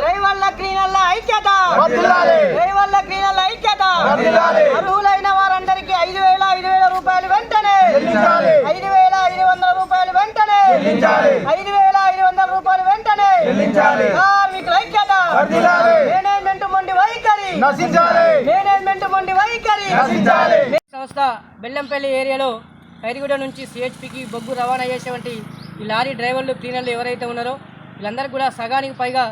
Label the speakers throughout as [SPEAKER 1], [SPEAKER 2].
[SPEAKER 1] డ్రైవర్ల క్లీనర్ల ఐక్యత. డ్రైవర్ల క్లీనర్ల ఐక్యత. అర్హులైన వారందరికీ ఐదు వేల ఐదు వేల రూపాయలు వెంటనే. ఐదు వేల ఐదు వందల రూపాయలు వెంటనే. ఐదు వేల ఐదు వందల రూపాయలు వెంటనే. కార్మికుల ఐక్యత. మేనేజ్మెంట్ మొండి వైఖరి. మేనేజ్మెంట్ మొండి వైఖరి. సంస్థ బెల్లంపల్లి ఏరియాలో ఖైరిగూడ నుంచి సిహెచ్పికి బొగ్గు రవాణా చేసేటువంటి ఈ లారీ డ్రైవర్లు క్లీనర్లు ఎవరైతే ఉన్నారో వీళ్ళందరికీ కూడా సగానికి పైగా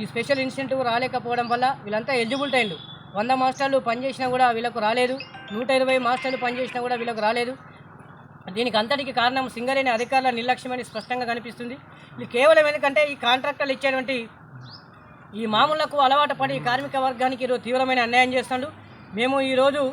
[SPEAKER 1] ఈ స్పెషల్ ఇన్సెంటివ్ రాలేకపోవడం వల్ల వీళ్ళంతా ఎలిజిబుల్ టైంలు. వంద మాస్టర్లు పనిచేసినా కూడా వీళ్ళకు రాలేదు. నూట ఇరవై మాస్టర్లు పనిచేసినా కూడా వీళ్ళకు రాలేదు. దీనికి అంతటికి కారణం సింగరేణి అధికారుల నిర్లక్ష్యమని స్పష్టంగా కనిపిస్తుంది. ఇది కేవలం ఎందుకంటే ఈ కాంట్రాక్టర్లు ఇచ్చేటువంటి ఈ మామూలకు అలవాటు పడి కార్మిక వర్గానికి ఈరోజు తీవ్రమైన అన్యాయం చేస్తున్నాడు మేము ఈరోజు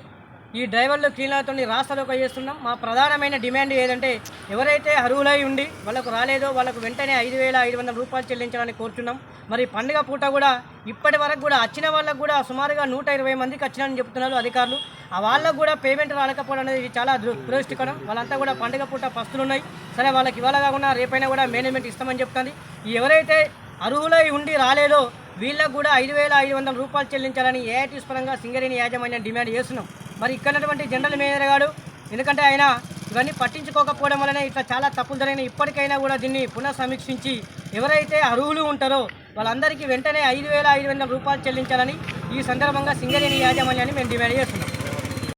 [SPEAKER 1] ఈ డ్రైవర్లు క్లీనర్తో రాష్ట్రలోకి చేస్తున్నాం మా ప్రధానమైన డిమాండ్ ఏదంటే ఎవరైతే అర్హులై ఉండి వాళ్ళకు రాలేదో వాళ్ళకు వెంటనే ఐదు వేల ఐదు వందల రూపాయలు చెల్లించాలని కోరుతున్నాం మరి పండుగ పూట కూడా ఇప్పటి వరకు కూడా వచ్చిన వాళ్ళకు కూడా సుమారుగా నూట ఇరవై మందికి వచ్చినారని చెప్తున్నారు అధికారులు. ఆ వాళ్ళకు కూడా పేమెంట్ రాలేకపోవడం అనేది చాలా దుర- దురదృష్టకరం. వాళ్ళంతా కూడా పండుగ పూట పస్తులు ఉన్నాయి సరే వాళ్ళకి ఇవాళ కాకుండా రేపైనా కూడా మేనేజ్మెంట్ ఇస్తామని చెప్తుంది. ఎవరైతే అర్హులై ఉండి రాలేదో వీళ్ళకు కూడా ఐదు వేల ఐదు వందల రూపాయలు చెల్లించాలని ఏఐటీస్ పరంగా సింగరేణి యాజమాన్యం డిమాండ్ చేస్తున్నాం. మరి ఇక్కడటువంటి జనరల్ మేనేజర్ గారు ఎందుకంటే ఆయన ఇవన్నీ పట్టించుకోకపోవడం వలన ఇట్లా చాలా తప్పులు జరిగిన ఇప్పటికైనా కూడా దీన్ని పునః సమీక్షించి ఎవరైతే అర్హులు ఉంటారో వాళ్ళందరికీ వెంటనే ఐదు వేల ఐదు వందల రూపాయలు చెల్లించాలని ఈ సందర్భంగా సింగరేణి యాజమాన్యాన్ని మేము డిమాండ్ చేస్తున్నాం.